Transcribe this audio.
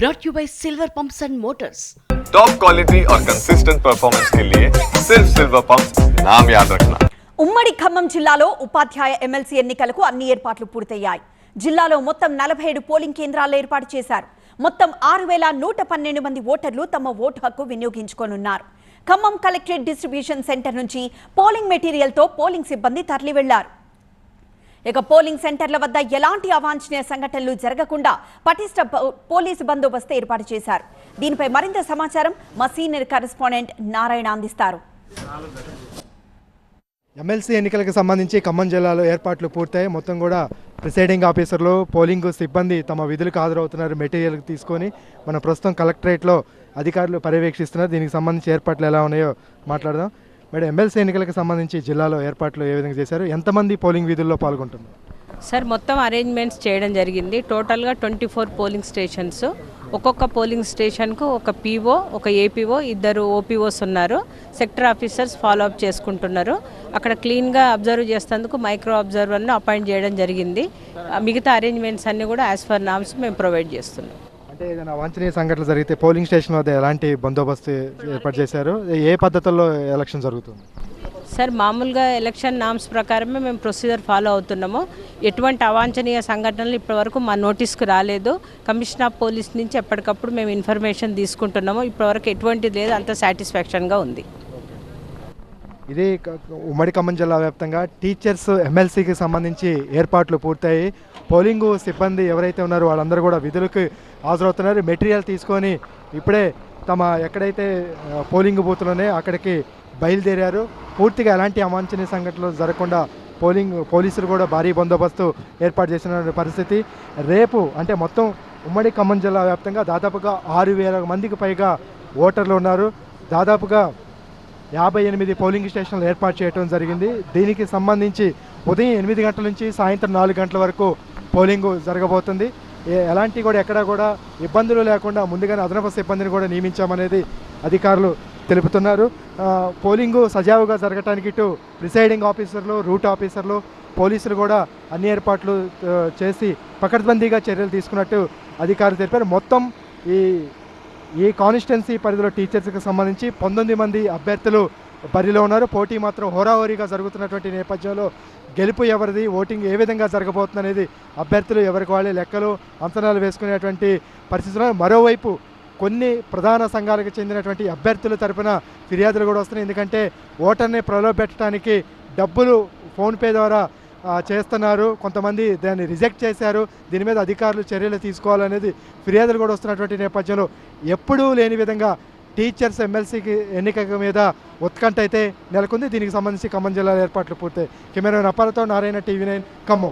brought you by Silver Pumps and Motors. Top quality और consistent performance के लिए सिर्फ सिल्वर पंप नाम याद रखना ఉమ్మడి ఖమ్మం జిల్లాలో ఉపాధ్యాయ ఎమ్మెల్సీ ఎన్నికలకు అన్ని ఏర్పాట్లు పూర్తయ్యాయి జిల్లాలో మొత్తం నలభై ఏడు పోలింగ్ కేంద్రాలు ఏర్పాటు చేశారు మొత్తం ఆరు వేల నూట పన్నెండు మంది ఓటర్లు తమ ఓటు హక్కు వినియోగించుకోనున్నారు ఖమ్మం కలెక్టరేట్ డిస్ట్రిబ్యూషన్ సెంటర్ నుంచి పోలింగ్ మెటీరియల్తో పోలింగ్ సిబ్బంది తరలి వెళ్లారు ఇక పోలింగ్ సెంటర్ల వద్ద ఎలాంటి అవాంఛనీయ సంఘటనలు జరగకుండా పటిష్ట పో- పోలీసు బందోబస్తు ఏర్పాటు చేశారు. దీనిపై మరింత సమాచారం మా సీనియర్ కరెస్పాండెంట్ నారాయణ అందిస్తారు. ఎమ్మెల్సీ ఎన్నికలకు సంబంధించి ఖమ్మం జిల్లాలో ఏర్పాట్లు పూర్తయి మొత్తం కూడా ప్రిసైడింగ్ ఆఫీసర్లు పోలింగ్ సిబ్బంది తమ విధులకు హాజరవుతున్నారు మెటీరియల్ తీసుకొని. మన ప్రస్తుతం కలెక్టరేట్లో అధికారులు పర్యవేక్షిస్తున్నారు. దీనికి సంబంధించి ఏర్పాట్లు ఎలా ఉన్నాయో మాట్లాడదాం. మేడం ఎమ్మెల్సీ ఎన్నికలకు సంబంధించి జిల్లాలో ఏర్పాట్లు ఏ విధంగా చేశారు? ఎంతమంది పోలింగ్ విధుల్లో పాల్గొంటున్నారు? సార్ మొత్తం అరేంజ్మెంట్స్ చేయడం జరిగింది. టోటల్గా ట్వంటీ ఫోర్ పోలింగ్ స్టేషన్స్. ఒక్కొక్క పోలింగ్ స్టేషన్కు ఒక పీఓ ఒక ఏపీఓ ఇద్దరు ఓపీఓస్ ఉన్నారు. సెక్టర్ ఆఫీసర్స్ ఫాలో అప్ చేసుకుంటున్నారు. అక్కడ క్లీన్గా అబ్జర్వ్ చేసేందుకు మైక్రో అబ్జర్వర్ను అపాయింట్ చేయడం జరిగింది. మిగతా అరేంజ్మెంట్స్ అన్నీ కూడా యాజ్ ఫర్ నామ్స్ మేము ప్రొవైడ్ చేస్తున్నాం. అంటే ఏదైనా వాంఛనీయ సంఘటనలు జరిగితే పోలింగ్ స్టేషన్ వద్ద ఎలాంటి బందోబస్తు ఏర్పాటు చేశారు? ఏ పద్ధతుల్లో ఎలక్షన్ జరుగుతుంది? సార్ మామూలుగా ఎలక్షన్ నామ్స్ ప్రకారమే మేము ప్రొసీజర్ ఫాలో అవుతున్నాము. ఎటువంటి అవాంఛనీయ సంఘటనలు ఇప్పటివరకు మా నోటీస్కి రాలేదు. కమిషన్ ఆఫ్ పోలీస్ నుంచి ఎప్పటికప్పుడు మేము ఇన్ఫర్మేషన్ తీసుకుంటున్నాము. ఇప్పటివరకు ఎటువంటిది లేదు అంత సాటిస్ఫాక్షన్గా ఉంది. ఇది ఉమ్మడి ఖమ్మం జిల్లా వ్యాప్తంగా టీచర్స్ ఎమ్మెల్సీకి సంబంధించి ఏర్పాట్లు పూర్తయి పోలింగ్ సిబ్బంది ఎవరైతే ఉన్నారో వాళ్ళందరూ కూడా విధులకు హాజరవుతున్నారు. మెటీరియల్ తీసుకొని ఇప్పుడే తమ ఎక్కడైతే పోలింగ్ బూత్లోనే అక్కడికి బయలుదేరారు. పూర్తిగా ఎలాంటి అవాంఛనీయ సంఘటనలు జరగకుండా పోలింగ్ పోలీసులు కూడా భారీ బందోబస్తు ఏర్పాటు చేసిన పరిస్థితి. రేపు అంటే మొత్తం ఉమ్మడి ఖమ్మం జిల్లా వ్యాప్తంగా దాదాపుగా ఆరు వేల మందికి పైగా ఓటర్లు ఉన్నారు. దాదాపుగా యాభై ఎనిమిది పోలింగ్ స్టేషన్లు ఏర్పాటు చేయడం జరిగింది. దీనికి సంబంధించి ఉదయం ఎనిమిది గంటల నుంచి సాయంత్రం నాలుగు గంటల వరకు పోలింగ్ జరగబోతుంది. ఎలాంటి కూడా ఎక్కడా కూడా ఇబ్బందులు లేకుండా ముందుగానే అదనపు సిబ్బందిని కూడా నియమించామనేది అధికారులు తెలుపుతున్నారు. పోలింగు సజావుగా జరగటానికి ఇటు ప్రిసైడింగ్ ఆఫీసర్లు రూట్ ఆఫీసర్లు పోలీసులు కూడా అన్ని ఏర్పాట్లు చేసి పకడ్బందీగా చర్యలు తీసుకున్నట్టు అధికారులు తెలిపారు. మొత్తం ఈ ఈ కాన్స్టిట్యున్సీ పరిధిలో టీచర్స్కి సంబంధించి పంతొమ్మిది మంది అభ్యర్థులు బరిలో ఉన్నారు. పోటీ మాత్రం హోరాహోరీగా జరుగుతున్నటువంటి నేపథ్యంలో గెలుపు ఎవరిది ఓటింగ్ ఏ విధంగా జరగబోతుంది అనేది అభ్యర్థులు ఎవరికి వాళ్ళే లెక్కలు అంచనాలు వేసుకునేటువంటి పరిస్థితుల్లో మరోవైపు కొన్ని ప్రధాన సంఘాలకు చెందినటువంటి అభ్యర్థుల తరపున ఫిర్యాదులు కూడా వస్తున్నాయి. ఎందుకంటే ఓటర్ని ప్రలోభెట్టడానికి డబ్బులు ఫోన్పే ద్వారా చేస్తున్నారు. కొంతమంది దాన్ని రిజెక్ట్ చేశారు. దీని మీద అధికారులు చర్యలు తీసుకోవాలనేది ఫిర్యాదులు కూడా వస్తున్నటువంటి నేపథ్యంలో ఎప్పుడూ లేని విధంగా టీచర్స్ ఎమ్మెల్సీకి ఎన్నిక మీద ఉత్కంఠ అయితే నెలకొంది. దీనికి సంబంధించి ఖమ్మం జిల్లాలో ఏర్పాట్లు పూర్తయి కెమెరా అప్పాలతో నారాయణ టీవీ నైన్ ఖమ్మం.